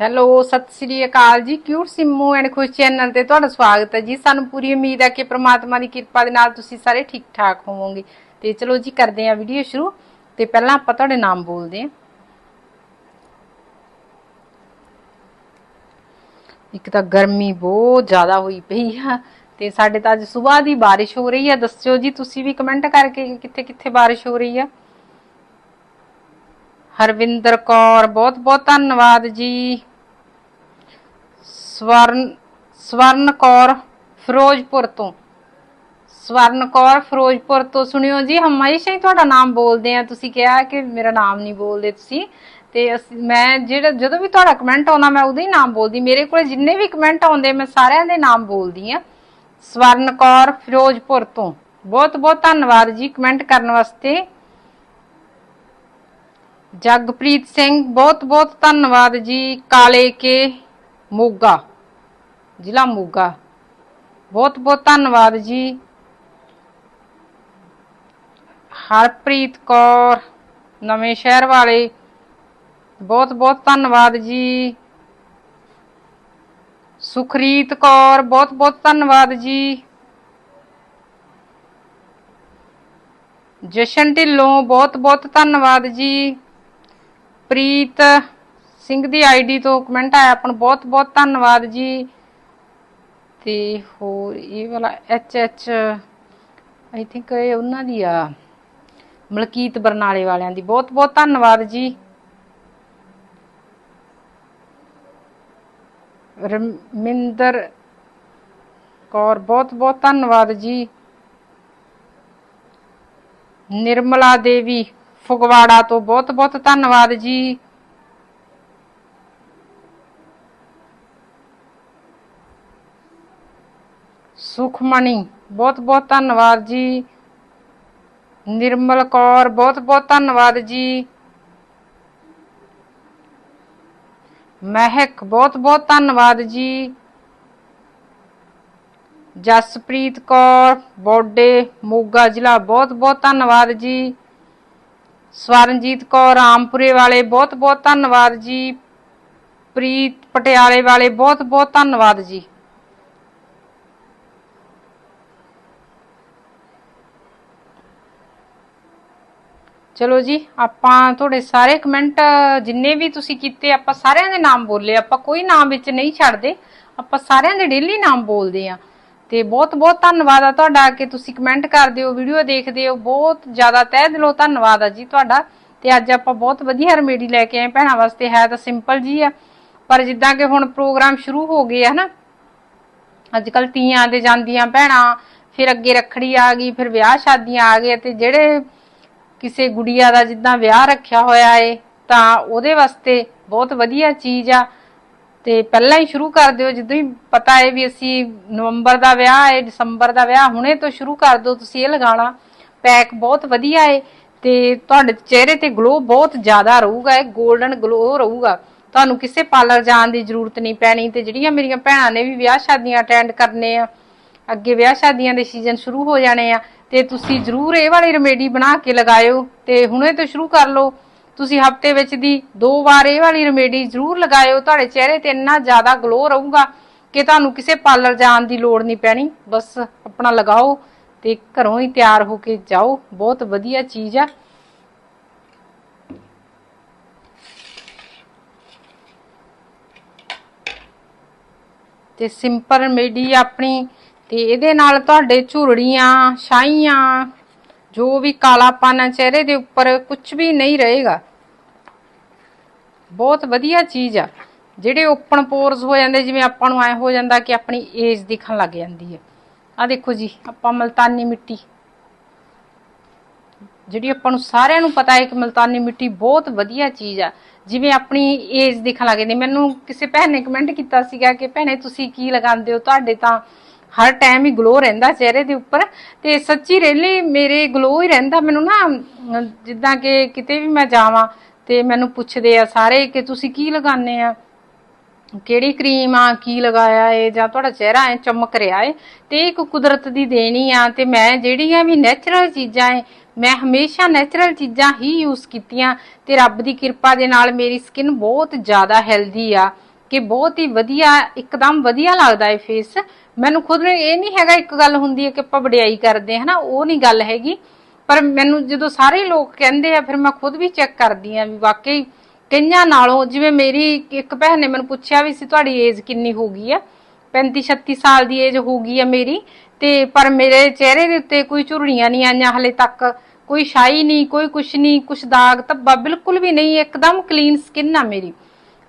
Hello, ਸਤਿ ਸ੍ਰੀ ਅਕਾਲ ਜੀ। Cute Simmu and Khush channel ਤੇ ਤੁਹਾਡਾ ਸਵਾਗਤ ਹੈ ਜੀ। ਸਾਨੂੰ ਪੂਰੀ ਉਮੀਦ ਹੈ ਕਿ ਪ੍ਰਮਾਤਮਾ ਦੀ ਕਿਰਪਾ ਦੇ ਨਾਲ ਤੁਸੀਂ ਸਾਰੇ ਠੀਕ ਠਾਕ ਹੋਵੋਗੇ। ਤੇ ਚਲੋ ਜੀ, ਕਰਦੇ ਹਾਂ ਵੀਡੀਓ ਸ਼ੁਰੂ। ਤੇ ਪਹਿਲਾਂ ਆਪਾਂ ਤੁਹਾਡੇ ਨਾਮ ਬੋਲਦੇ ਹਾਂ। ਇੱਕ ਤਾਂ ਗਰਮੀ ਬਹੁਤ ਜ਼ਿਆਦਾ ਹੋਈ ਪਈ ਆ। ਤੇ ਸਾਡੇ ਤਾਂ ਅੱਜ ਸਵੇਰ ਦੀ ਬਾਰਿਸ਼ ਹੋ ਰਹੀ ਆ। ਦੱਸਿਓ ਜੀ, ਤੁਸੀਂ ਵੀ ਕਮੈਂਟ ਕਰਕੇ ਕਿੱਥੇ ਕਿੱਥੇ ਬਾਰਿਸ਼ ਹੋ ਰਹੀ ਆ। ਹਰਵਿੰਦਰ ਕੌਰ ਬਹੁਤ ਬਹੁਤ ਧੰਨਵਾਦ ਜੀ। ਸਵਰਨ ਸਵਰਨ ਕੌਰ ਫਿਰੋਜ਼ਪੁਰ ਤੋਂ। ਸਵਰਨ ਕੌਰ ਫਿਰੋਜ਼ਪੁਰ ਤੋਂ ਸੁਣਿਓ ਜੀ ਹਮੇਸ਼ਾ ਹੀ ਤੁਹਾਡਾ ਨਾਮ ਬੋਲਦੇ ਆ। ਤੁਸੀਂ ਕਿਹਾ ਕਿ ਮੇਰਾ ਨਾਮ ਨਹੀਂ ਬੋਲਦੇ ਤੁਸੀਂ। ਤੇ ਅਸੀਂ- ਮੈਂ ਜਿਹੜਾ, ਜਦੋਂ ਵੀ ਤੁਹਾਡਾ ਕਮੈਂਟ ਆਉਂਦਾ, ਮੈਂ ਉਹਦਾ ਹੀ ਨਾਮ ਬੋਲਦੀ। ਮੇਰੇ ਕੋਲ ਜਿੰਨੇ ਵੀ ਕਮੈਂਟ ਆਉਂਦੇ, ਮੈਂ ਸਾਰਿਆਂ ਦੇ ਨਾਮ ਬੋਲਦੀ ਆ। ਸਵਰਨ ਕੌਰ ਫਿਰੋਜ਼ਪੁਰ ਤੋਂ। ਬਹੁਤ ਬਹੁਤ ਧੰਨਵਾਦ ਜੀ ਕਮੈਂਟ ਕਰਨ ਵਾਸਤੇ। ਜਗਪ੍ਰੀਤ ਸਿੰਘ, ਬਹੁਤ ਬਹੁਤ ਧੰਨਵਾਦ ਜੀ। ਕਾਲੇ ਕੇ ਮੋਗਾ। ਜ਼ਿਲ੍ਹਾ ਮੋਗਾ। ਬਹੁਤ ਬਹੁਤ ਧੰਨਵਾਦ ਜੀ। ਹਰਪ੍ਰੀਤ ਕੌਰ, ਨਵੇਂ ਸ਼ਹਿਰ ਵਾਲੇ, ਬਹੁਤ ਬਹੁਤ ਧੰਨਵਾਦ ਜੀ। ਸੁਖਰੀਤ ਕੌਰ, ਬਹੁਤ ਬਹੁਤ ਧੰਨਵਾਦ ਜੀ। ਜਸ਼ਨ ਢਿੱਲੋਂ, ਬਹੁਤ ਬਹੁਤ ਧੰਨਵਾਦ ਜੀ। ਪ੍ਰੀਤ ਸਿੰਘ ਦੀ ਆਈਡੀ ਤੋਂ ਕਮੈਂਟ ਆਇਆ ਆਪਾਂ ਨੂੰ ਬਹੁਤ ਬਹੁਤ ਧੰਨਵਾਦ ਜੀ। ਤੇ ਹੋਰ ਇਹ ਵਾਲਾ ਐਚ ਐਚ ਆਈ ਥਿੰਕ ਇਹ ਉਹਨਾਂ ਦੀ ਆ, ਮਲਕੀਤ ਬਰਨਾਲੇ ਵਾਲਿਆਂ ਦੀ। ਬਹੁਤ ਬਹੁਤ ਧੰਨਵਾਦ ਜੀ। ਰਮਿੰਦਰ ਕੌਰ, ਬਹੁਤ ਬਹੁਤ ਧੰਨਵਾਦ ਜੀ। ਨਿਰਮਲਾ ਦੇਵੀ ਫੁਗਵਾੜਾ ਤੋਂ ਬਹੁਤ ਬਹੁਤ ਧੰਨਵਾਦ ਜੀ। ਸੁਖਮਣੀ ਬਹੁਤ ਬਹੁਤ ਧੰਨਵਾਦ ਜੀ। ਨਿਰਮਲ ਕੌਰ ਬਹੁਤ ਬਹੁਤ ਧੰਨਵਾਦ ਜੀ। ਮਹਿਕ ਬਹੁਤ ਬਹੁਤ ਧੰਨਵਾਦ ਜੀ। ਜਸਪ੍ਰੀਤ ਕੌਰ, ਬੋਡੇ, ਮੋਗਾ ਜ਼ਿਲ੍ਹਾ ਬਹੁਤ ਬਹੁਤ ਧੰਨਵਾਦ ਜੀ। ਸਵਰਨਜੀਤ ਕੌਰ, ਰਾਮਪੁਰੇ ਵਾਲੇ ਬਹੁਤ ਬਹੁਤ ਧੰਨਵਾਦ ਜੀ। ਪ੍ਰੀਤ ਪਟਿਆਲੇ ਵਾਲੇ ਬਹੁਤ ਬਹੁਤ ਧੰਨਵਾਦ ਜੀ। ਚਲੋ ਜੀ, ਆਪਾਂ ਤੁਹਾਡੇ ਸਾਰੇ ਕਮੈਂਟ ਜਿੰਨੇ ਵੀ ਤੁਸੀਂ ਕੀਤੇ, ਆਪਾਂ ਸਾਰਿਆਂ ਦੇ ਨਾਮ ਬੋਲੇ, ਆਪਾਂ ਕੋਈ ਨਾਮ ਵਿੱਚ ਨਹੀਂ ਛੱਡਦੇ, ਆਪਾਂ ਸਾਰਿਆਂ ਦੇ ਡੇਲੀ ਨਾਮ ਬੋਲਦੇ ਆ ਤੇ ਬਹੁਤ ਬਹੁਤ ਧੰਨਵਾਦ ਆ ਤੁਹਾਡਾ ਕਿ ਤੁਸੀਂ ਕਮੈਂਟ ਕਰਦੇ ਹੋ ਵੀਡੀਓ ਦੇਖਦੇ ਹੋ, ਬਹੁਤ ਜ਼ਿਆਦਾ ਤਹਿ ਦਿਲੋਂ ਧੰਨਵਾਦ ਆ ਜੀ ਤੁਹਾਡਾ। ਤੇ ਅੱਜ ਆਪਾਂ ਬਹੁਤ ਵਧੀਆ ਰਮੇਡੀ ਲੈ ਕੇ ਆਏ, ਭੈਣਾਂ ਵਾਸਤੇ ਹੈ ਤਾਂ ਸਿੰਪਲ ਜੀ ਆ। ਪਰ ਜਿੱਦਾਂ ਕਿ ਹੁਣ ਪ੍ਰੋਗਰਾਮ ਸ਼ੁਰੂ ਹੋ ਗਏ ਆ ਹਨਾ ਅੱਜ ਕੱਲ ਤੀਆਂ ਦੇ ਜਾਂਦੀਆਂ ਭੈਣਾਂ, ਫਿਰ ਅੱਗੇ ਰੱਖੜੀ ਆ ਗਈ, ਫਿਰ ਵਿਆਹ ਸ਼ਾਦੀਆਂ ਆ ਗਏ, ਤੇ ਜਿਹੜੇ ਕਿਸੇ ਗੁੜੀਆ ਦਾ ਜਿੱਦਾਂ ਵਿਆਹ ਰੱਖਿਆ ਹੋਇਆ ਏ, ਤਾਂ ਉਹਦੇ ਵਾਸਤੇ ਬਹੁਤ ਵਧੀਆ ਚੀਜ਼ ਆ। ਤੇ ਪਹਿਲਾਂ ਹੀ ਸ਼ੁਰੂ ਕਰ ਦਿਓ, ਜਦੋਂ ਹੀ ਪਤਾ ਹੈ ਵੀ ਅਸੀਂ ਨਵੰਬਰ ਦਾ ਵਿਆਹ ਹੈ ਦਸੰਬਰ ਦਾ ਵਿਆਹ, ਹੁਣੇ ਤੋਂ ਸ਼ੁਰੂ ਕਰ ਦਿਓ ਤੁਸੀਂ ਇਹ ਲਗਾਉਣਾ ਪੈਕ ਬਹੁਤ ਵਧੀਆ ਏ ਤੇ ਤੁਹਾਡੇ ਚਿਹਰੇ ਤੇ ਗਲੋ ਬਹੁਤ ਜ਼ਿਆਦਾ ਰਹੂਗਾ ਇਹ 골ਡਨ ਗਲੋ ਰਹੂਗਾ। ਤੁਹਾਨੂੰ ਕਿਸੇ ਪਾਰਲਰ ਜਾਣ ਦੀ ਜ਼ਰੂਰਤ ਨਹੀਂ ਪੈਣੀ ਤੇ ਜਿਹੜੀਆਂ ਮੇਰੀਆਂ ਭੈਣਾਂ ਨੇ ਵੀ ਵਿਆਹ ਸ਼ਾਦੀਆਂ ਅਟੈਂਡ ਕਰਨੇ ਆ, ਅੱਗੇ ਵਿਆਹ ਸ਼ਾਦੀਆਂ ਦੇ ਸੀਜ਼ਨ ਸ਼ੁਰੂ ਹੋ ਜਾਣੇ ਆ ਤੇ ਤੁਸੀਂ ਜ਼ਰੂਰ ਇਹ ਵਾਲੀ ਰੈਮੇਡੀ ਬਣਾ ਕੇ ਲਗਾਇਓ ਤੇ ਹੁਣੇ ਤੋਂ ਸ਼ੁਰੂ ਕਰ ਲਓ। ਤੁਸੀਂ ਹਫ਼ਤੇ ਵਿੱਚ ਦੀ ਦੋ ਵਾਰ ਇਹ ਵਾਲੀ ਰੈਮੇਡੀ ਜ਼ਰੂਰ ਲਗਾਇਓ। ਤੁਹਾਡੇ ਚਿਹਰੇ ਤੇ ਇੰਨਾ ਜ਼ਿਆਦਾ ਗਲੋ ਰਹੂਗਾ ਕਿ ਤੁਹਾਨੂੰ ਕਿਸੇ ਪਾਰਲਰ ਜਾਣ ਦੀ ਲੋੜ ਨਹੀਂ ਪੈਣੀ। ਬਸ ਆਪਣਾ ਲਗਾਓ ਤੇ ਘਰੋਂ ਹੀ ਤਿਆਰ ਹੋ ਕੇ ਜਾਓ। ਬਹੁਤ ਵਧੀਆ ਚੀਜ਼ ਆ। ਤੇ ਸਿੰਪਲ ਰੈਮੇਡੀ ਆਪਣੀ ਤੇ ਇਹਦੇ ਨਾਲ ਤੁਹਾਡੇ ਝੁਰੜੀਆਂ, ਛਾਈਆਂ, ਜੋ ਵੀ ਕਾਲਾਪਨ ਹੈ, ਚਿਹਰੇ ਦੇ ਉੱਪਰ ਕੁਝ ਵੀ ਨਹੀਂ ਰਹੇਗਾ। ਬਹੁਤ ਵਧੀਆ ਚੀਜ਼ ਆ। ਜਿਹੜੇ ਓਪਨ ਪੋਰਸ ਹੋ ਜਾਂਦੇ, ਜਿਵੇਂ ਆਪਾਂ ਨੂੰ ਐ ਹੋ ਜਾਂਦਾ ਕਿ ਆਪਣੀ ਏਜ ਦਿਖਣ ਲੱਗ ਜਾਂਦੀ ਹੈ। ਆ ਦੇਖੋ ਜੀ, ਆਪਾਂ ਮਲਤਾਨੀ ਮਿੱਟੀ। ਜਿਹੜੀ ਆਪਾਂ ਨੂੰ ਸਾਰਿਆਂ ਨੂੰ ਪਤਾ ਹੈ ਕਿ ਮਲਤਾਨੀ ਮਿੱਟੀ ਬਹੁਤ ਵਧੀਆ ਚੀਜ਼ ਆ। ਜਿਵੇਂ ਆਪਣੀ ਏਜ ਦਿਖਣ ਲੱਗ ਜਾਂਦੀ। ਮੈਨੂੰ ਕਿਸੇ ਭੈਣ ਨੇ ਕਮੈਂਟ ਕੀਤਾ ਸੀਗਾ ਕਿ ਭੈਣੇ ਤੁਸੀਂ ਕੀ ਲਗਾਉਂਦੇ ਹੋ? ਤੁਹਾਡੇ ਤਾਂ ਹਰ ਟਾਈਮ ਹੀ ਗਲੋ ਰਹਿੰਦਾ ਚਿਹਰੇ ਦੇ ਉੱਪਰ ਤੇ ਸੱਚੀ ਰੀਲੀ ਮੇਰੇ ਗਲੋ ਹੀ ਰਹਿੰਦਾ। ਮੈਨੂੰ ਨਾ ਜਿੱਦਾਂ ਕਿ ਕਿਤੇ ਵੀ ਮੈਂ ਜਾਵਾਂ ਤੇ ਮੈਨੂੰ ਪੁੱਛਦੇ ਆ ਸਾਰੇ ਕਿ ਤੁਸੀਂ ਕੀ ਲਗਾਉਂਦੇ ਆ? ਕਿਹੜੀ ਕਰੀਮ ਆ? ਕੀ ਲਗਾਇਆ ਏ? ਜਾਂ ਤੁਹਾਡਾ ਚਿਹਰਾ ਐ ਚਮਕ ਰਿਹਾ ਏ? ਤੇ ਇਹ ਇੱਕ ਕੁਦਰਤ ਦੀ ਦੇਣੀ ਆ ਤੇ ਮੈਂ ਜਿਹੜੀਆਂ ਵੀ ਨੇਚਰਲ ਚੀਜ਼ਾਂ ਏ, ਮੈਂ ਹਮੇਸ਼ਾ ਨੇਚਰਲ ਚੀਜ਼ਾਂ ਹੀ ਯੂਜ਼ ਕੀਤੀਆਂ ਤੇ ਰੱਬ ਦੀ ਕਿਰਪਾ ਦੇ ਨਾਲ ਮੇਰੀ ਸਕਿਨ ਬਹੁਤ ਜ਼ਿਆਦਾ ਹੈਲਦੀ ਆ, ਕਿ ਬਹੁਤ ਹੀ ਵਧੀਆ, ਇੱਕਦਮ ਵਧੀਆ ਲੱਗਦਾ ਏ ਫੇਸ ਮੈਨੂੰ ਖੁਦ ਨੂੰ ਇਹ ਨਹੀਂ ਹੈਗਾ ਇੱਕ ਗੱਲ ਹੁੰਦੀ ਹੈ ਕਿ ਆਪਾਂ ਵਡਿਆਈ ਕਰਦੇ ਹਾਂ, ਹਨਾ? ਉਹ ਨਹੀਂ ਗੱਲ ਹੈਗੀ। ਪਰ ਮੈਨੂੰ ਜਦੋਂ ਸਾਰੇ ਲੋਕ ਕਹਿੰਦੇ ਆ, ਫਿਰ ਮੈਂ ਖੁਦ ਵੀ ਚੈੱਕ ਕਰਦੀ ਆ ਵੀ ਵਾਕਈ ਕਈਆਂ ਨਾਲੋਂ, ਜਿਵੇਂ ਮੇਰੀ ਇੱਕ ਭੈਣ ਨੇ ਮੈਨੂੰ ਪੁੱਛਿਆ ਵੀ ਸੀ, ਤੁਹਾਡੀ ਏਜ ਕਿੰਨੀ ਹੋ ਗਈ ਆ? 35 36 ਸਾਲ ਦੀ ਏਜ ਹੋ ਗਈ ਆ ਮੇਰੀ। ਤੇ ਪਰ ਮੇਰੇ ਚਿਹਰੇ ਦੇ ਉੱਤੇ ਕੋਈ ਝੁਰੜੀਆਂ ਨਹੀਂ ਆਈਆਂ ਹਲੇ ਤੱਕ। ਕੋਈ ਸ਼ਾਈ ਨਹੀਂ, ਕੋਈ ਕੁਛ ਨਹੀਂ, ਕੁਛ ਦਾਗ ਧੱਬਾ ਬਿਲਕੁਲ ਵੀ ਨਹੀਂ, ਇੱਕਦਮ ਕਲੀਨ ਸਕਿਨ ਆ ਮੇਰੀ।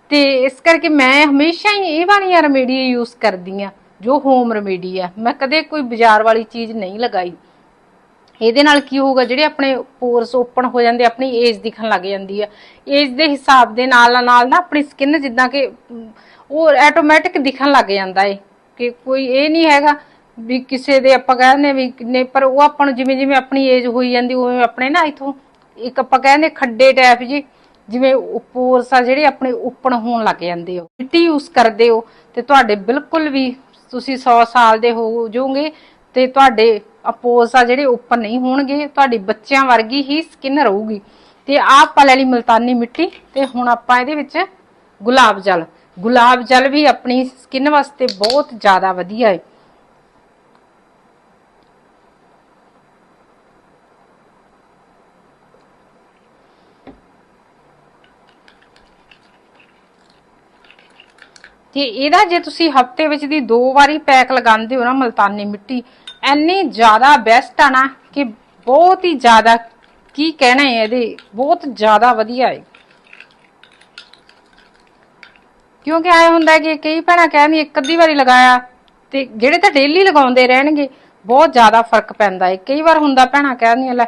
ਤੇ ਇਸ ਕਰਕੇ ਮੈਂ ਹਮੇਸ਼ਾ ਹੀ ਇਹ ਵਾਲੀਆਂ ਰੈਮੇਡੀ ਯੂਜ਼ ਕਰਦੀ ਆ ਜੋ ਹੋਮ ਰੈਮੇਡੀ ਆ। ਮੈਂ ਕਦੇ ਕੋਈ ਬਾਜ਼ਾਰ ਵਾਲੀ ਚੀਜ਼ ਨਹੀਂ ਲਗਾਈ। ਇਹਦੇ ਨਾਲ ਕੀ ਹੋਊਗਾ, ਜਿਹੜੇ ਆਪਣੇ ਪੋਰਸ ਓਪਨ ਹੋ ਜਾਂਦੇ, ਆਪਣੀ ਏਜ ਦਿਖਣ ਲੱਗ ਜਾਂਦੀ ਆ। ਏਜ ਦੇ ਹਿਸਾਬ ਦੇ ਨਾਲ ਨਾਲ ਨਾ ਆਪਣੀ ਸਕਿਨ ਜਿੱਦਾਂ ਕਿ ਉਹ ਆਟੋਮੈਟਿਕ ਦਿਖਣ ਲੱਗ ਜਾਂਦਾ ਏ। ਕਿ ਕੋਈ ਇਹ ਨਹੀਂ ਹੈਗਾ ਵੀ ਕਿਸੇ ਦੇ ਆਪਾਂ ਕਹਿੰਦੇ ਵੀ ਕਿੰਨੇ, ਪਰ ਉਹ ਆਪਾਂ ਨੂੰ ਜਿਵੇਂ ਜਿਵੇਂ ਆਪਣੀ ਏਜ ਹੋਈ ਜਾਂਦੀ, ਉਵੇਂ ਆਪਣੇ ਨਾ ਇਥੋਂ, ਇੱਕ ਆਪਾਂ ਕਹਿੰਦੇ ਖੱਡੇ ਟੈਪ ਜੀ ਜਿਵੇਂ ਪੋਰਸ ਆ ਜਿਹੜੇ ਆਪਣੇ ਓਪਨ ਹੋਣ ਲੱਗ ਜਾਂਦੇ ਹੋ ਮਿੱਟੀ ਯੂਜ਼ ਕਰਦੇ ਹੋ ਤੇ ਤੁਹਾਡੇ ਬਿਲਕੁਲ ਵੀ ਤੁਸੀਂ 100 ਸਾਲ ਦੇ ਹੋ ਜਾਓਗੇ ਤੇ ਤੁਹਾਡੇ ਅਪੋਜ਼ ਆ ਜਿਹੜੇ ਓਪਨ ਨਹੀਂ ਹੋਣਗੇ, ਤੁਹਾਡੀ ਬੱਚਿਆਂ ਵਰਗੀ ਹੀ ਸਕਿਨ ਰਹੂਗੀ। ਤੇ ਆਹ ਆਪਾਂ ਲੈ ਲਈ ਮਲਤਾਨੀ ਮਿੱਟੀ ਤੇ ਹੁਣ ਆਪਾਂ ਇਹਦੇ ਵਿੱਚ ਗੁਲਾਬ ਜਲ। ਗੁਲਾਬ ਜਲ ਵੀ ਆਪਣੀ ਸਕਿਨ ਵਾਸਤੇ ਬਹੁਤ ਜ਼ਿਆਦਾ ਵਧੀਆ ਹੈ। ਤੇ ਇਹਦਾ ਜੇ ਤੁਸੀਂ ਹਫ਼ਤੇ ਵਿੱਚ ਦੀ ਦੋ ਵਾਰੀ ਪੈਕ ਲਗਾਉਂਦੇ ਹੋ ਨਾ ਮਲਤਾਨੀ ਮਿੱਟੀ, ਐਨੀ ਜ਼ਿਆਦਾ ਬੈਸਟ ਆ ਨਾ ਕਿ ਬਹੁਤ ਹੀ ਜ਼ਿਆਦਾ, ਕੀ ਕਹਿਣਾ ਹੈ ਇਹਦੇ, ਬਹੁਤ ਜ਼ਿਆਦਾ ਵਧੀਆ ਹੈ। ਕਿਉਂਕਿ ਆਏ ਹੁੰਦਾ ਕਿ ਕਈ ਭੈਣਾਂ ਕਹਿੰਦੀ ਇੱਕ ਅੱਧੀ ਵਾਰੀ ਲਗਾਇਆ ਤੇ ਜਿਹੜੇ ਤਾਂ ਡੇਲੀ ਲਗਾਉਂਦੇ ਰਹਿਣਗੇ, ਬਹੁਤ ਜ਼ਿਆਦਾ ਫ਼ਰਕ ਪੈਂਦਾ ਹੈ। ਕਈ ਵਾਰ ਹੁੰਦਾ ਭੈਣਾਂ ਕਹਿੰਦੀਆਂ, ਲੈ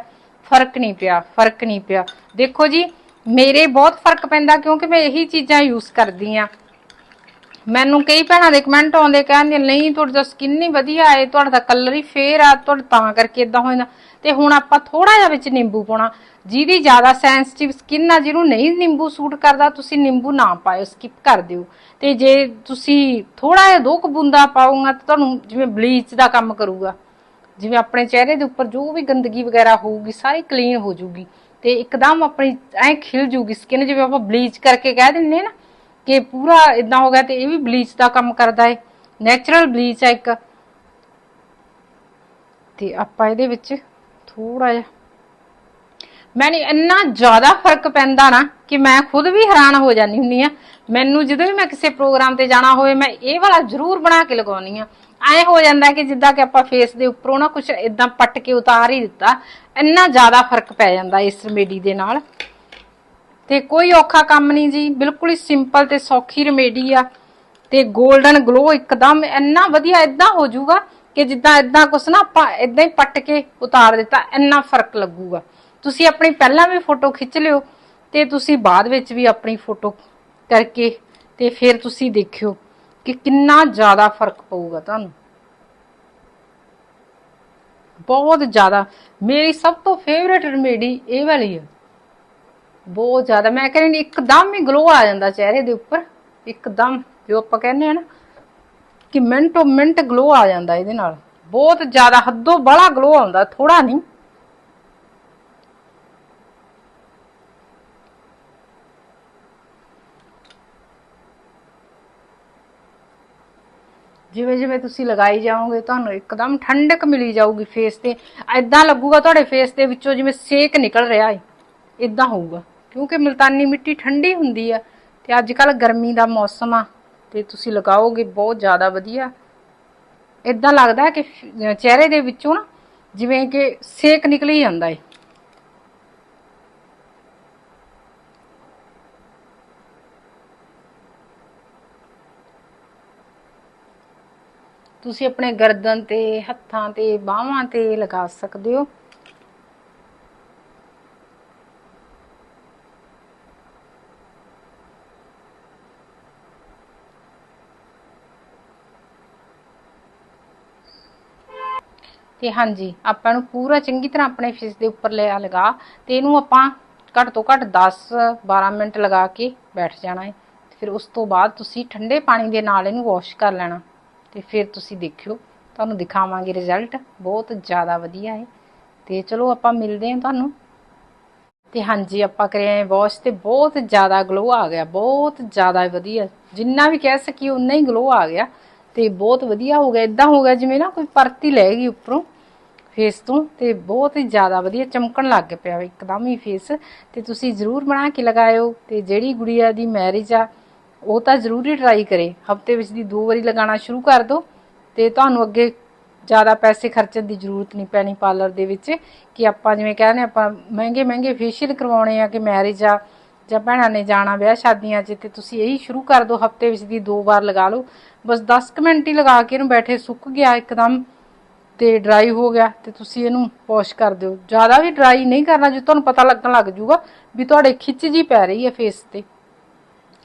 ਫ਼ਰਕ ਨਹੀਂ ਪਿਆ, ਫ਼ਰਕ ਨਹੀਂ ਪਿਆ। ਦੇਖੋ ਜੀ, ਮੇਰੇ ਬਹੁਤ ਫ਼ਰਕ ਪੈਂਦਾ ਕਿਉਂਕਿ ਮੈਂ ਇਹੀ ਚੀਜ਼ਾਂ ਯੂਜ਼ ਕਰਦੀ ਆ ਮੈਨੂੰ ਕਈ ਭੈਣਾਂ ਦੇ ਕਮੈਂਟ ਆਉਂਦੇ ਕਹਿੰਦੇ ਨਹੀਂ, ਤੁਹਾਡੀ ਤਾਂ ਸਕਿਨ ਨਹੀਂ ਵਧੀਆ ਹੈ ਤੁਹਾਡਾ ਤਾਂ ਕਲਰ ਹੀ ਫੇਰ ਆ, ਤੁਹਾਡਾ ਤਾਂ ਕਰਕੇ ਇਦਾਂ ਹੋ ਜਾਂਦਾ। ਤੇ ਹੁਣ ਆਪਾਂ ਥੋੜਾ ਜਿਹਾ ਵਿੱਚ ਨਿੰਬੂ ਪਾਉਣਾ। ਜਿਹਦੀ ਜ਼ਿਆਦਾ ਸੈਂਸਿਟਿਵ ਸਕਿਨ ਆ, ਜਿਹਨੂੰ ਨਹੀਂ ਨਿੰਬੂ ਸੂਟ ਕਰਦਾ, ਤੁਸੀਂ ਨਿੰਬੂ ਨਾ ਪਾਇਓ ਸਕਿਪ ਕਰ ਦਿਓ। ਤੇ ਜੇ ਤੁਸੀਂ ਥੋੜਾ ਜਿਹਾ ਦੋ ਕੁ ਬੂੰਦਾ ਪਾਉਂਗਾ ਤਾਂ ਤੁਹਾਨੂੰ ਜਿਵੇਂ ਬਲੀਚ ਦਾ ਕੰਮ ਕਰੂਗਾ। ਜਿਵੇਂ ਆਪਣੇ ਚਿਹਰੇ ਦੇ ਉੱਪਰ ਜੋ ਵੀ ਗੰਦਗੀ ਵਗੈਰਾ ਹੋਊਗੀ, ਸਾਰੀ ਕਲੀਨ ਹੋ ਜਾਊਗੀ ਤੇ ਇੱਕਦਮ ਆਪਣੀ ਐ ਖਿਲ ਜੂਗੀ ਸਕਿਨ ਜਿਵੇਂ ਆਪਾਂ ਬਲੀਚ ਕਰਕੇ ਕਹਿ ਦਿੰਨੇ ਆ ਨਾ ਕਿ ਪੂਰਾ ਇਦਾਂ ਹੋ ਗਿਆ ਤੇ ਇਹ ਵੀ ਬਲੀਚ ਦਾ ਕੰਮ ਕਰਦਾ ਹੈ ਨੈਚੁਰਲ ਬਲੀਚ ਹੈ ਇੱਕ। ਤੇ ਆਪਾਂ ਇਹਦੇ ਵਿੱਚ ਥੋੜਾ ਜਿਹਾ ਮੈਨੂੰ ਇੰਨਾ ਜ਼ਿਆਦਾ ਫ਼ਰਕ ਪੈਂਦਾ ਨਾ ਕਿ ਮੈਂ ਖੁਦ ਵੀ ਹੈਰਾਨ ਹੋ ਜਾਂਦੀ ਹੁੰਨੀ ਆ। ਮੈਨੂੰ ਜਦੋਂ ਵੀ ਮੈਂ ਕਿਸੇ ਪ੍ਰੋਗਰਾਮ ਤੇ ਜਾਣਾ ਹੋਵੇ, ਮੈਂ ਇਹ ਵਾਲਾ ਜ਼ਰੂਰ ਬਣਾ ਕੇ ਲਗਾਉਣੀ ਆ। ਐ ਹੋ ਜਾਂਦਾ ਕਿ ਜਿੱਦਾਂ ਕਿ ਆਪਾਂ ਫੇਸ ਦੇ ਉੱਪਰੋਂ ਨਾ ਕੁਝ ਇਦਾਂ ਪੱਟ ਕੇ ਉਤਾਰ ਹੀ ਦਿੱਤਾ। ਇੰਨਾ ਜ਼ਿਆਦਾ ਫ਼ਰਕ ਪੈ ਜਾਂਦਾ ਇਸ ਰਮੇਡੀ ਦੇ ਨਾਲ। ਤੇ ਕੋਈ ਔਖਾ ਕੰਮ ਨਹੀਂ ਜੀ, ਬਿਲਕੁਲ ਹੀ ਸਿੰਪਲ ਤੇ ਸੌਖੀ ਰੈਮੇਡੀ ਆ। ਤੇ 골ਡਨ ਗਲੋ ਇੱਕਦਮ ਇੰਨਾ ਵਧੀਆ ਇਦਾਂ ਹੋ ਜਾਊਗਾ ਕਿ ਜਿੱਦਾਂ ਇਦਾਂ ਕੁਛ ਨਾ ਆਪਾਂ ਇਦਾਂ ਹੀ ਪੱਟ ਕੇ ਉਤਾਰ ਦਿੱਤਾ, ਇੰਨਾ ਫ਼ਰਕ ਲੱਗੂਗਾ। ਤੁਸੀਂ ਆਪਣੀ ਪਹਿਲਾਂ ਵੀ ਫੋਟੋ ਖਿੱਚ ਲਿਓ ਤੇ ਤੁਸੀਂ ਬਾਅਦ ਵਿੱਚ ਵੀ ਆਪਣੀ ਫੋਟੋ ਕਰਕੇ ਤੇ ਫਿਰ ਤੁਸੀਂ ਦੇਖਿਓ ਕਿ ਕਿੰਨਾ ਜ਼ਿਆਦਾ ਫ਼ਰਕ ਪਊਗਾ ਤੁਹਾਨੂੰ। ਬਹੁਤ ਜ਼ਿਆਦਾ। ਮੇਰੀ ਸਭ ਤੋਂ ਫੇਵਰੇਟ ਰੈਮੇਡੀ ਇਹ ਵਾਲੀ ਹੈ ਬਹੁਤ ਜ਼ਿਆਦਾ। ਮੈਂ ਕਹਿੰਦੀ ਇੱਕਦਮ ਹੀ ਗਲੋ ਆ ਜਾਂਦਾ ਚਿਹਰੇ ਦੇ ਉੱਪਰ। ਇੱਕਦਮ, ਜੋ ਆਪਾਂ ਕਹਿੰਦੇ ਆ ਨਾ, ਕਿ ਮਿੰਟੋ ਮਿੰਟ ਗਲੋ ਆ ਜਾਂਦਾ ਇਹਦੇ ਨਾਲ। ਬਹੁਤ ਜ਼ਿਆਦਾ ਹੱਦੋਂ ਬੜਾ ਗਲੋ ਆਉਂਦਾ ਥੋੜਾ ਨਹੀਂ। ਜਿਵੇਂ ਜਿਵੇਂ ਤੁਸੀਂ ਲਗਾਈ ਜਾਓਗੇ, ਤੁਹਾਨੂੰ ਇੱਕਦਮ ਠੰਡਕ ਮਿਲੀ ਜਾਊਗੀ ਫੇਸ ਤੇ। ਐਦਾਂ ਲੱਗੂਗਾ ਤੁਹਾਡੇ ਫੇਸ ਦੇ ਵਿੱਚੋਂ ਜਿਵੇਂ ਸੇਕ ਨਿਕਲ ਰਿਹਾ ਹੈ ਇਦਾਂ ਹੋਊਗਾ। ਕਿਉਂਕਿ ਮਲਤਾਨੀ ਮਿੱਟੀ ਠੰਡੀ ਹੁੰਦੀ ਆ ਤੇ ਅੱਜ ਕੱਲ ਗਰਮੀ ਦਾ ਮੌਸਮ ਆ ਤੇ ਤੁਸੀਂ ਲਗਾਓਗੇ ਬਹੁਤ ਜ਼ਿਆਦਾ ਵਧੀਆ। ਇਦਾਂ ਲੱਗਦਾ ਕਿ ਚਿਹਰੇ ਦੇ ਵਿੱਚੋਂ ਨਾ ਜਿਵੇਂ ਕਿ ਸੇਕ ਨਿਕਲੀ ਜਾਂਦਾ ਏ। ਤੁਸੀਂ ਆਪਣੇ ਗਰਦਨ ਤੇ, ਹੱਥਾਂ ਤੇ, ਬਾਹਾਂ ਤੇ ਲਗਾ ਸਕਦੇ ਹੋ। ਤੇ ਹਾਂਜੀ, ਆਪਾਂ ਨੂੰ ਪੂਰਾ ਚੰਗੀ ਤਰ੍ਹਾਂ ਆਪਣੇ ਫੇਸ ਦੇ ਉੱਪਰ ਲਿਆ ਲਗਾ ਤੇ ਇਹਨੂੰ ਆਪਾਂ ਘੱਟ ਤੋਂ ਘੱਟ 10 12 ਮਿੰਟ ਲਗਾ ਕੇ ਬੈਠ ਜਾਣਾ ਹੈ। ਫਿਰ ਉਸ ਤੋਂ ਬਾਅਦ ਤੁਸੀਂ ਠੰਡੇ ਪਾਣੀ ਦੇ ਨਾਲ ਇਹਨੂੰ ਵਾਸ਼ ਕਰ ਲੈਣਾ। ਤੇ ਫਿਰ ਤੁਸੀਂ ਦੇਖਿਓ, ਤੁਹਾਨੂੰ ਦਿਖਾਵਾਂਗੇ ਰਿਜ਼ਲਟ ਬਹੁਤ ਜ਼ਿਆਦਾ ਵਧੀਆ ਹੈ। ਤੇ ਚਲੋ ਆਪਾਂ ਮਿਲਦੇ ਹਾਂ ਤੁਹਾਨੂੰ। ਤੇ ਹਾਂਜੀ, ਆਪਾਂ ਕਰਿਆ ਵਾਸ਼ ਤੇ ਬਹੁਤ ਜ਼ਿਆਦਾ ਗਲੋ ਆ ਗਿਆ। ਬਹੁਤ ਜ਼ਿਆਦਾ ਵਧੀਆ। ਜਿੰਨਾ ਵੀ ਕਹਿ ਸਕੀ ਉਨਾ ਹੀ ਗਲੋ ਆ ਗਿਆ। ਤੇ ਬਹੁਤ ਵਧੀਆ ਹੋ ਗਿਆ। ਇਦਾਂ ਹੋ ਗਿਆ ਜਿਵੇਂ ਨਾ ਕੋਈ ਪਰਤੀ ਲੈ ਗਈ ਉੱਪਰੋਂ। ਫੇਸ ਤੋਂ ਤੇ ਬਹੁਤ ਹੀ ਜ਼ਿਆਦਾ ਵਧੀਆ ਚਮਕਣ ਲੱਗ ਪਿਆ ਇੱਕਦਮ ਹੀ ਫੇਸ ਤੇ ਤੁਸੀਂ ਜ਼ਰੂਰ ਬਣਾ ਕੇ ਲਗਾਇਓ ਤੇ ਜਿਹੜੀ ਗੁੜੀਆ ਦੀ ਮੈਰਿਜ ਆ, ਉਹ ਤਾਂ ਜ਼ਰੂਰ ਹੀ ਟਰਾਈ ਕਰੇ। ਹਫ਼ਤੇ ਵਿੱਚ ਦੀ ਦੋ ਵਾਰੀ ਲਗਾਉਣਾ ਸ਼ੁਰੂ ਕਰ ਦਿਓ ਤੇ ਤੁਹਾਨੂੰ ਅੱਗੇ ਜ਼ਿਆਦਾ ਪੈਸੇ ਖਰਚਣ ਦੀ ਜ਼ਰੂਰਤ ਨਹੀਂ ਪੈਣੀ ਪਾਰਲਰ ਦੇ ਵਿੱਚ ਕਿ ਆਪਾਂ ਜਿਵੇਂ ਕਹਿੰਦੇ ਆਪਾਂ ਮਹਿੰਗੇ ਮਹਿੰਗੇ ਫੇਸ਼ੀਅਲ ਕਰਵਾਉਣੇ ਆ ਕਿ ਮੈਰਿਜ ਆ ਜਾਂ ਭੈਣਾਂ ਨੇ ਜਾਣਾ ਵਿਆਹ ਸ਼ਾਦੀਆਂ 'ਚ ਤੇ ਤੁਸੀਂ ਇਹੀ ਸ਼ੁਰੂ ਕਰ ਦਿਓ ਹਫ਼ਤੇ ਵਿੱਚ ਦੀ ਦੋ ਵਾਰ ਲਗਾ ਲਓ। ਬਸ 10 ਕੁ ਮਿੰਟ ਹੀ ਲਗਾ ਕੇ ਇਹਨੂੰ ਬੈਠੇ ਸੁੱਕ ਗਿਆ ਇੱਕਦਮ। ਤੇ ਡਰਾਈ ਹੋ ਗਿਆ ਤੇ ਤੁਸੀਂ ਇਹਨੂੰ ਵਾਸ਼ ਕਰ ਦਿਓ। ਜ਼ਿਆਦਾ ਵੀ ਡਰਾਈ ਨਹੀਂ ਕਰਨਾ ਜੇ ਤੁਹਾਨੂੰ ਪਤਾ ਲੱਗਣ ਲੱਗ ਜੂਗਾ ਵੀ ਤੁਹਾਡੇ ਖਿੱਚ ਜੀ ਪੈ ਰਹੀ ਹੈ ਫੇਸ ਤੇ।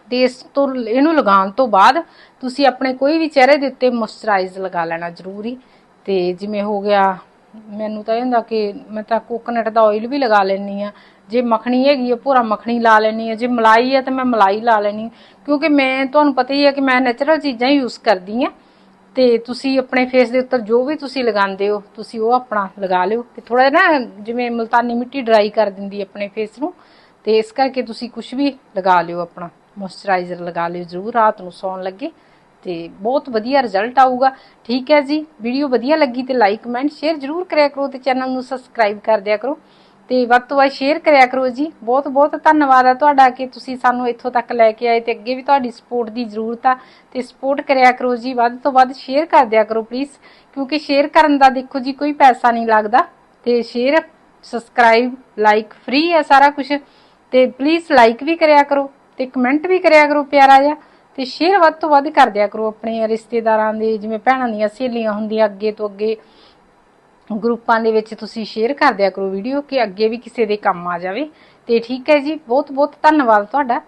ਤੇ ਇਸ ਤੋਂ ਇਹਨੂੰ ਲਗਾਉਣ ਤੋਂ ਬਾਅਦ ਤੁਸੀਂ ਆਪਣੇ ਕੋਈ ਵੀ ਚਿਹਰੇ ਦੇ ਉੱਤੇ ਮੋਇਸਚਰਾਈਜ਼ ਲਗਾ ਲੈਣਾ ਜ਼ਰੂਰੀ। ਤੇ ਜਿਵੇਂ ਹੋ ਗਿਆ, ਮੈਨੂੰ ਤਾਂ ਇਹ ਹੁੰਦਾ ਕਿ ਮੈਂ ਤਾਂ ਕੋਕੋਨਟ ਦਾ ਆਇਲ ਵੀ ਲਗਾ ਲੈਣੀ ਆ ਜੇ ਮੱਖਣੀ ਹੈਗੀ ਆ ਪੂਰਾ ਮੱਖਣੀ ਲਾ ਲੈਣੀ ਆ ਜੇ ਮਲਾਈ ਆ, ਤਾਂ ਮੈਂ ਮਲਾਈ ਲਾ ਲੈਣੀ ਕਿਉਂਕਿ ਮੈਂ, ਤੁਹਾਨੂੰ ਪਤਾ ਹੀ ਹੈ ਕਿ ਮੈਂ ਨੈਚੁਰਲ ਚੀਜ਼ਾਂ ਹੀ ਯੂਜ਼ ਕਰਦੀ ਆ ਤੇ ਤੁਸੀਂ ਆਪਣੇ ਫੇਸ ਦੇ ਉੱਤੇ ਜੋ ਵੀ ਤੁਸੀਂ ਲਗਾਉਂਦੇ ਹੋ, ਤੁਸੀਂ ਉਹ ਆਪਣਾ ਲਗਾ ਲਿਓ ਤੇ ਥੋੜਾ ਨਾ ਜਿਵੇਂ ਮਲਤਾਨੀ ਮਿੱਟੀ ਡਰਾਈ ਕਰ ਦਿੰਦੀ ਆਪਣੇ ਫੇਸ ਨੂੰ ਤੇ ਇਸ ਕਰਕੇ ਤੁਸੀਂ ਕੁਝ ਵੀ ਲਗਾ ਲਿਓ ਆਪਣਾ ਮੋਇਸਚਰਾਈਜ਼ਰ ਲਗਾ ਲਿਓ ਜ਼ਰੂਰ, ਰਾਤ ਨੂੰ ਸੌਣ ਲੱਗੇ ਤੇ ਬਹੁਤ ਵਧੀਆ ਰਿਜ਼ਲਟ ਆਊਗਾ। ਠੀਕ ਹੈ ਜੀ ਵੀਡੀਓ ਵਧੀਆ ਲੱਗੀ ਤੇ ਲਾਈਕ ਕਮੈਂਟ ਸ਼ੇਅਰ ਜ਼ਰੂਰ ਕਰਿਆ ਕਰੋ ਤੇ ਚੈਨਲ ਨੂੰ ਸਬਸਕ੍ਰਾਈਬ ਕਰ ਦਿਆ ਕਰੋ। ਤੇ ਵੱਧ ਤੋਂ ਵੱਧ ਸ਼ੇਅਰ ਕਰਿਆ ਕਰੋ ਜੀ। ਬਹੁਤ ਬਹੁਤ ਧੰਨਵਾਦ ਆ ਤੁਹਾਡਾ ਕਿ ਤੁਸੀਂ ਸਾਨੂੰ ਇੱਥੋਂ ਤੱਕ ਲੈ ਕੇ ਆਏ ਤੇ ਅੱਗੇ ਵੀ ਤੁਹਾਡੀ ਸਪੋਰਟ ਦੀ ਜ਼ਰੂਰਤ ਆ। ਤੇ ਸਪੋਰਟ ਕਰਿਆ ਕਰੋ ਜੀ। ਵੱਧ ਤੋਂ ਵੱਧ ਸ਼ੇਅਰ ਕਰ ਦਿਆ ਕਰੋ ਪਲੀਜ਼ ਕਿਉਂਕਿ ਸ਼ੇਅਰ ਕਰਨ ਦਾ ਦੇਖੋ ਜੀ ਕੋਈ ਪੈਸਾ ਨਹੀਂ ਲੱਗਦਾ। ਤੇ ਸ਼ੇਅਰ ਸਬਸਕ੍ਰਾਈਬ ਲਾਈਕ ਫ੍ਰੀ ਹੈ ਸਾਰਾ ਕੁਝ ਤੇ ਪਲੀਜ਼ ਲਾਈਕ ਵੀ ਕਰਿਆ ਕਰੋ ਤੇ ਕਮੈਂਟ ਵੀ ਕਰਿਆ ਕਰੋ ਪਿਆਰਾ ਜਿਹਾ। ਤੇ ਸ਼ੇਅਰ ਵੱਧ ਤੋਂ ਵੱਧ ਕਰ ਦਿਆ ਕਰੋ ਆਪਣੇ ਰਿਸ਼ਤੇਦਾਰਾਂ ਦੇ, ਜਿਵੇਂ ਭੈਣਾਂ ਦੀਆਂ ਸਹੇਲੀਆਂ ਹੁੰਦੀਆਂ ਅੱਗੇ ਤੋਂ ਅੱਗੇ। ਗਰੁੱਪਾਂ ਦੇ ਵਿੱਚ ਤੁਸੀਂ ਸ਼ੇਅਰ ਕਰ ਦਿਆ ਕਰੋ ਵੀਡੀਓ ਕਿ ਅੱਗੇ ਵੀ ਕਿਸੇ ਦੇ ਕੰਮ ਆ ਜਾਵੇ। ਤੇ ਠੀਕ ਹੈ ਜੀ ਬਹੁਤ ਬਹੁਤ ਧੰਨਵਾਦ ਤੁਹਾਡਾ।